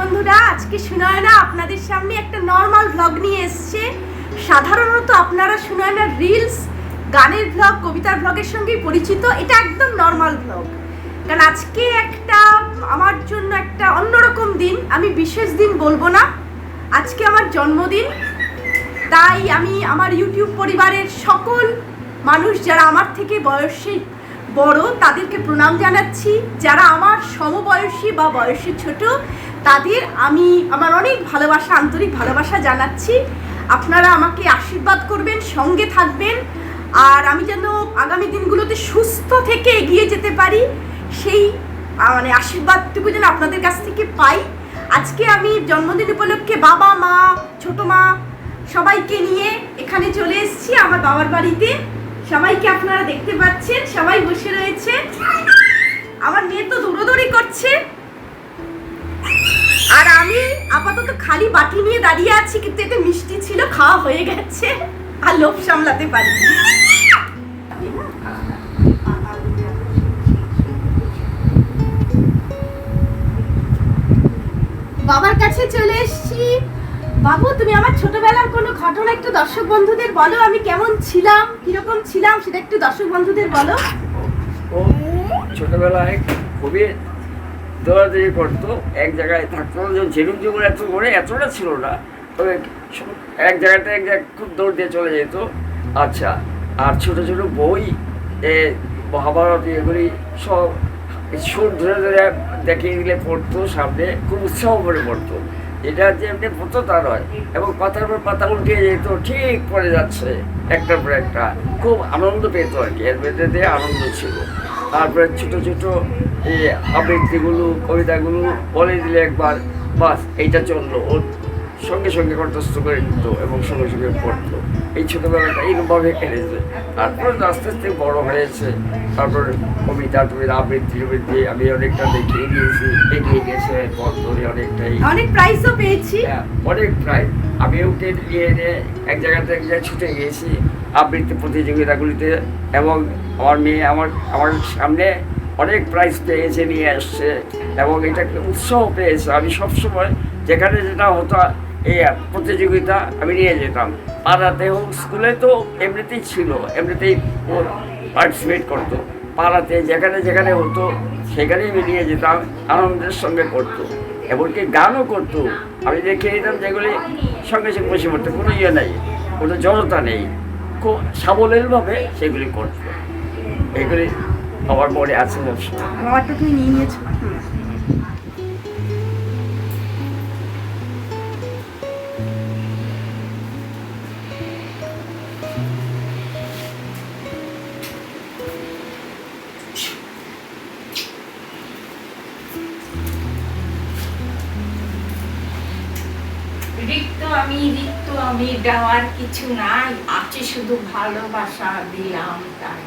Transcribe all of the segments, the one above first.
বন্ধুরা, আজকে সুনয়না আপনাদের সামনে একটা নর্মাল ভ্লগ নিয়ে এসছে। সাধারণত আপনারা সুনয়না রিলস গানের ভ্লগ কবিতার ভ্লগের সঙ্গেই পরিচিত, এটা একদম নর্মাল ভ্লগ কারণ আজকে একটা, আমার জন্য একটা অন্যরকম দিন, আমি বিশেষ দিন বলব না। আজকে আমার জন্মদিন, তাই আমি আমার ইউটিউব পরিবারের সকল মানুষ যারা আমার থেকে বয়সে বড়, তাদেরকে প্রণাম জানাচ্ছি। যারা আমার সমবয়সী বা বয়সে ছোট, তাদের আমি আমার অনেক ভালোবাসা, আন্তরিক ভালোবাসা জানাচ্ছি। আপনারা আমাকে আশীর্বাদ করবেন, সঙ্গে থাকবেন। আর আমি যেন আগামী দিনগুলোতে সুস্থ থেকে এগিয়ে যেতে পারি, সেই মানে আশীর্বাদটুকু যেন আপনাদের কাছ থেকে পাই। আজকে আমি জন্মদিন উপলক্ষে বাবা, মা, ছোট মা সবাইকে নিয়ে এখানে চলে এসেছি, আমার বাবার বাড়িতে। সবাইকে আপনারা দেখতে পাচ্ছেন, সবাই বসে রয়েছে। আমার মেয়ে তো দৌড়োদৌড়ি করছে। আর আমি আপাতত খালি বাটি নিয়ে দাঁড়িয়ে আছি, কিন্তু এতে মিষ্টি ছিল, খাওয়া হয়ে গেছে। আর লোভ সামলাতে পারি বাবার কাছে চলে এসেছি। বাবু, তুমি আমার ছোটবেলার কোনো ঘটনা একটু দর্শক বন্ধুদের বলো, আমি কেমন ছিলাম, কীরকম ছিলাম, সেটা একটু দর্শক বন্ধুদের বলো। ও, ছোটবেলায় খুবই দৌড়াদৌড়ি করতো, এক জায়গায় থাকতো যখন ঝিনুক যুগের এত করে এতটা ছিল না, তবে এক জায়গাতে এক জায়গায় খুব দৌড় দিয়ে চলে যেত। আচ্ছা আর ছোট ছোট বই, এ, মহাভারত, এগুলি সব সুর ধরে ধরে দেখিয়ে দিলে পড়তো, সামনে খুব উৎসাহ করে পড়তো। এটা যে এমনি ভূত তার নয়। এবং পাতার পর পাতা উল্টে যেত ঠিক পড়ে যাচ্ছে, একটার পর একটা। খুব আনন্দ পেত আর কি, এর ভেতরে দিয়ে আনন্দ ছিল। তারপরে ছোট ছোট এই আবৃত্তিগুলো, কবিতাগুলো বলে দিলে একবার, বাস, এইটা চলল। সঙ্গে সঙ্গে কণ্ঠস্থ করে নিত এবং সঙ্গে সঙ্গে পড়তো। এই ছোটোবেলাটা এইরকমভাবে কেটেছে তারপরে আস্তে আস্তে বড় হয়েছে। তারপর কবিতা টবিতা আবৃত্তি টবৃত্তি আমি অনেকটা দেখে দিয়েছি। এগিয়ে গেছে পথ ধরে অনেকটাই। অনেক প্রাইজও পেয়েছি। হ্যাঁ, অনেক প্রাইজ আমি ওকে নিয়ে নিয়ে এক জায়গাতে এক জায়গায় ছুটে গিয়েছি আবৃত্তি প্রতিযোগিতাগুলিতে এবং আমার মেয়ে আমার আমার সামনে অনেক প্রাইজ পেয়েছে নিয়ে আসছে এবং এটা একটা উৎসাহ পেয়েছে। আমি সবসময় যেখানে যেটা হতো এই প্রতিযোগিতা আমি নিয়ে যেতাম। পাড়াতে হোক স্কুলে তো এমনিতেই ছিল, এমনিতেই ও পার্টিসিপেট করতো। পাড়াতে যেখানে যেখানে হতো, সেখানেই আমি নিয়ে যেতাম, আনন্দের সঙ্গে করতো। এমনকি গানও করতো। আমি দেখে নিতাম যেগুলি সঙ্গে সঙ্গে বসে পড়তো, কোনো ইয়ে নেই, কোনো জড়তা নেই। খুব সাবলীলভাবে সেগুলি করতো। এগুলি আমার মনে আছে তুমি নিয়ে নিয়েছো। আমি রিক্ত আমি দেওয়ার কিছু নাই। আছে শুধু ভালোবাসা দিলাম তাই।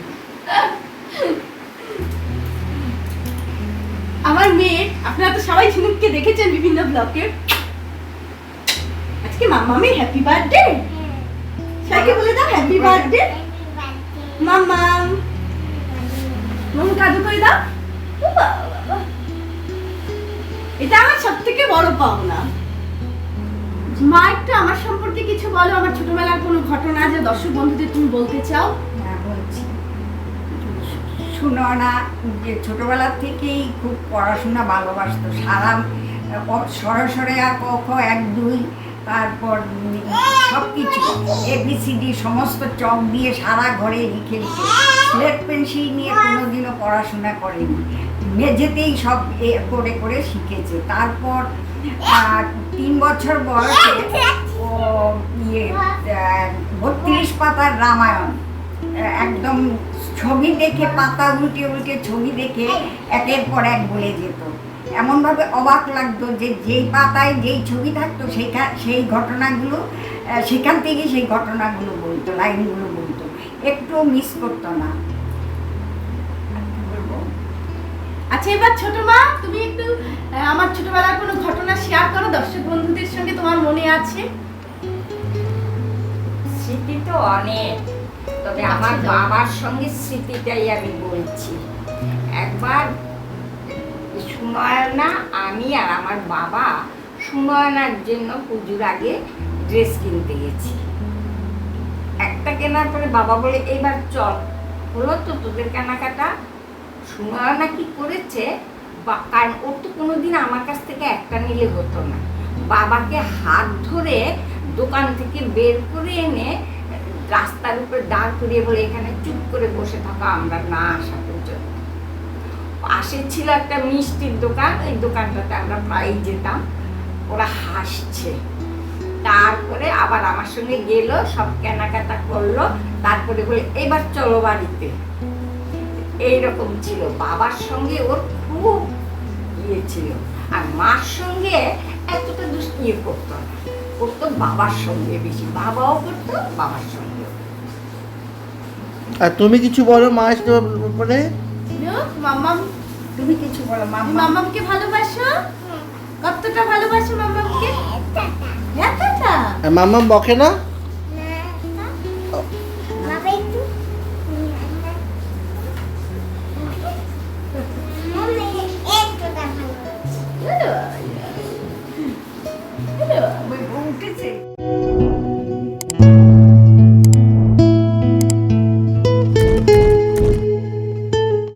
আমার মেয়ে আপনারা তো সবাই ঝিনুককে দেখেছেন বিভিন্ন ব্লগে আজকে মামামি হ্যাপি বার্থডে সবাইকে বলে দাও হ্যাপি বার্থডে মামাম মামু কাজু করে দাও। এটা আমার সব থেকে বড় পাওনা। মা একটু আমার সম্পর্কে কিছু বলো আমার ছোটবেলার কোনো ঘটনা যে দর্শক বন্ধুদের তুমি বলতে চাও? হ্যাঁ বলছি। সুনয়না যে ছোটবেলা থেকেই খুব পড়াশোনা ভালোবাসতো। সারা ক- সরে সরে আর ক খ এক দুই তারপর সব কিছু এবিসিডি সমস্ত চক দিয়ে সারা ঘরে লিখে লিখে। স্লেট পেন্সিল নিয়ে কোনোদিনও পড়াশোনা করেনি। মেঝেতেই সব এ করে করে শিখেছে। তারপর তিন বছর বয়সে ও ইয়ে বত্রিশ পাতার রামায়ণ। একদম ছবি দেখে, পাতা উল্টে উল্টে ছবি দেখে একের পর এক বলে যেত। এমনভাবে অবাক লাগতো যে যেই পাতায় যেই ছবি থাকতো সেখান সেই ঘটনাগুলো সেখান থেকে সেই ঘটনাগুলো বলতো, লাইনগুলো বলতো। একটু মিস করতো না আর কি বলব? আচ্ছা এবার ছোট মা তুমি একটু আমার ছোটবেলার কোনো ঘটনা শেয়ার করো দর্শক বন্ধুদের সঙ্গে তোমার মনে আছে? স্মৃতি তো অনেক তবে আমার। বাবার সঙ্গে স্মৃতিটাই আমি বলছি। একবার সুনয়না আমি আর আমার বাবা সুনয়নার জন্য পুজোর আগে ড্রেস কিনতে গেছি। একটা কেনার পরে বাবা বলে এবার চল হলো তো তোদের কেনাকাটা? সুনয়না কি করেছে, বা কারণ ওর তো কোনোদিন আমার কাছ থেকে একটা নিলে হতো না। বাবাকে হাত ধরে দোকান থেকে বের করে এনে রাস্তার উপরে দাঁড় করিয়ে বলে, এখানে চুপ করে বসে থাকা, আমরা না আসা পর্যন্ত। পাশে ছিল একটা মিষ্টির দোকান, ওই দোকানটাতে আমরা প্রায়ই যেতাম। ওরা হাসছে। তারপরে আবার আমার সঙ্গে গেল, সব কেনাকাটা করল। তারপরে বলে, এবার চলো বাড়িতে। এইরকম ছিল। বাবার সঙ্গে ওর খুব ইয়ে ছিল। আর মার সঙ্গে এতটা দুষ্ট ইয়ে করতো না। করতো বাবার সঙ্গে বেশি। বাবাও করতো বাবার সঙ্গে আর তুমি কিছু বলো মায়ের ব্যাপারে মাম্মাম। তুমি কিছু বলো তুমি মাম্মা মাম্মামকে ভালোবাসো? কতটা ভালোবাসো মাম্মামকে? এতটা আর মাম্মা বকে না?